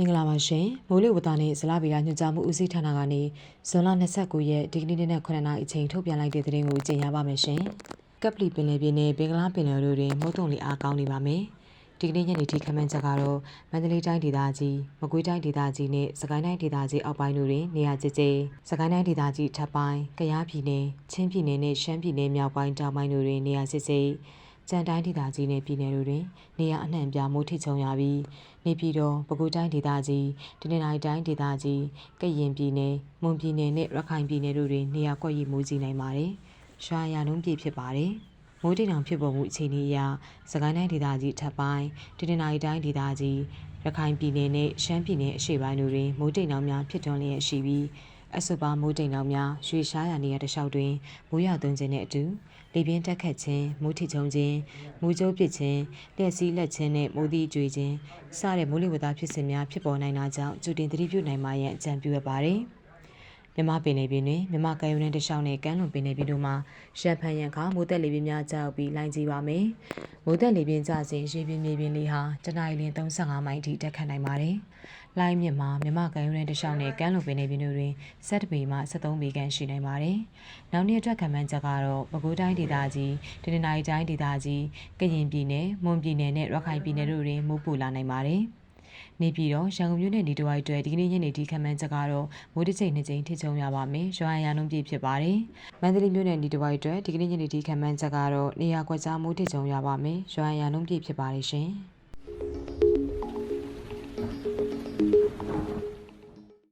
ရှင်မိုးလေဝသနဲ့ဇလဗေဒညွှန်ကြားမှုဦးစီးဌာနကနေဇွန်လ29ရက်ဒီကနေ့နေ့နဲ့9နာရီအချိန်ထုတ်ပြန်လိုက်တဲ့သတင်းကိုကြေညာပါမယ်ရှင်ကပ်ပလီပင်လယ်ပြင်နဲ့ဘင်္ဂလားပင်လယ်တို့တွင်မုတ်တုံလီအားကောင်းနေပါမယ်ဒီကနေ့ညနေထိခန့်မှန်းချက်ကတော့မန္တလေးတိုင်းဒေသကြီးမကွေးတိုင်းဒေသကြီးနဲ့စကိုင်းတိုင်းဒေသကြီးအောက်ပိုင်းတို့တွင်နေရာကျကျစကိုင်းတိုင်းဒေသကြီးထပ်ပိုင်းကယားပြည်နယ်ချင်းပြည်နယ်နဲ့ရှမ်းပြည်နယ်မြောက်ပိုင်းတောင်ပိုင်းတို့တွင်နေရာကျကျ ကြံတိုင်းဒေသကြီးနဲ့ပြည်နယ်တို့တွင်နေရာအနှံ့အပြားမိုးထစ်ချုံရပြီးနေပြည်တော်ပဲခူးတိုင်းဒေသကြီးတနင်္လာရီတိုင်းဒေသကြီးကရင်ပြည်နယ်မွန်ပြည်နယ်နဲ့ရခိုင်ပြည်နယ်တို့တွင်နေရာကွက်ရီမိုးကြီးနိုင်ပါတယ်။ရွာရလုံးပြည့်ဖြစ်ပါတယ်။မိုးတိမ်တောင်ဖြစ်ပေါ်မှုအခြေအနေအရစကိုင်းတိုင်းဒေသကြီးထပ်ပိုင်းတနင်္လာရီတိုင်းဒေသကြီးရခိုင်ပြည်နယ်နဲ့ရှမ်းပြည်နယ်အရှေ့ပိုင်းတို့တွင်မိုးတိမ်တောင်များဖြစ်ထွန်းလျက်ရှိပြီး အဆိုပါမိုးတိမ်တောင်များရွှေရှားရနေရတလျှောက်တွင်မိုးရွာသွန်းခြင်းနှင့်အတူလေပြင်းတက်ခတ်ခြင်းမိုးထစ်ချုံခြင်းမိုးကြိုးပစ်ခြင်းလျှက်စီးလက်ခြင်းနှင့်မိုးသီးကြွေခြင်းစတဲ့မိုးလေဝသဖြစ်စဉ်များဖြစ်ပေါ်နိုင်တာကြောင့်ကြိုတင်သတိပြုနိုင်မှရန်အကြံပြုရပါသည်မြမပင်လေပင်တွင်မြမကယ်ယူနယ်တစ်လျှောက်နဲ့ကမ်းလွန်ပင်လေပင်တို့မှာရံဖန်ရံခါမိုးသက်လေပြင်းများကြောက်ပြီးလိုင်းကြည့်ပါမယ်။မိုးသက်လေပြင်းကြစဉ်ရေပြင်းမြေပြင်းလေးဟာတနအီလ35မိုင်အထိတက်ခတ်နိုင်ပါတယ်။လိုင်းမြစ်မှာမြမကယ်ယူနယ်တစ်လျှောက်နဲ့ကမ်းလွန်ပင်လေပင်တို့တွင်7ပေမှ73ပေခန့်ရှိနိုင်ပါတယ်။နောက်နေ့အတွက်ခံမှန်းချက်ကတော့ပဲခူးတိုင်းဒေသကြီးတနင်္သာရီတိုင်းဒေသကြီးကရင်ပြည်နယ်မွန်ပြည်နယ်နဲ့ရခိုင်ပြည်နယ်တို့တွင်မိုးပူလာနိုင်ပါတယ်။ နေပြည်တော်ရန်ကုန်မြို့နယ်ဒီတဝိုက်အတွက်ဒီကနေ့ညနေဒီခန့်မှန်းချက်ကတော့မိုးတစ်ချိန်နှစ်ချိန်ထိချုံရပါမယ်။ရွာရန်လုံးပြည့်ဖြစ်ပါတယ်။မန္တလေးမြို့နယ်ဒီတဝိုက်အတွက်ဒီကနေ့ညနေဒီခန့်မှန်းချက်ကတော့နေရာကွက်ကြားမိုးတစ်ချုံရပါမယ်။ရွာရန်လုံးပြည့်ဖြစ်ပါတယ်ရှင်။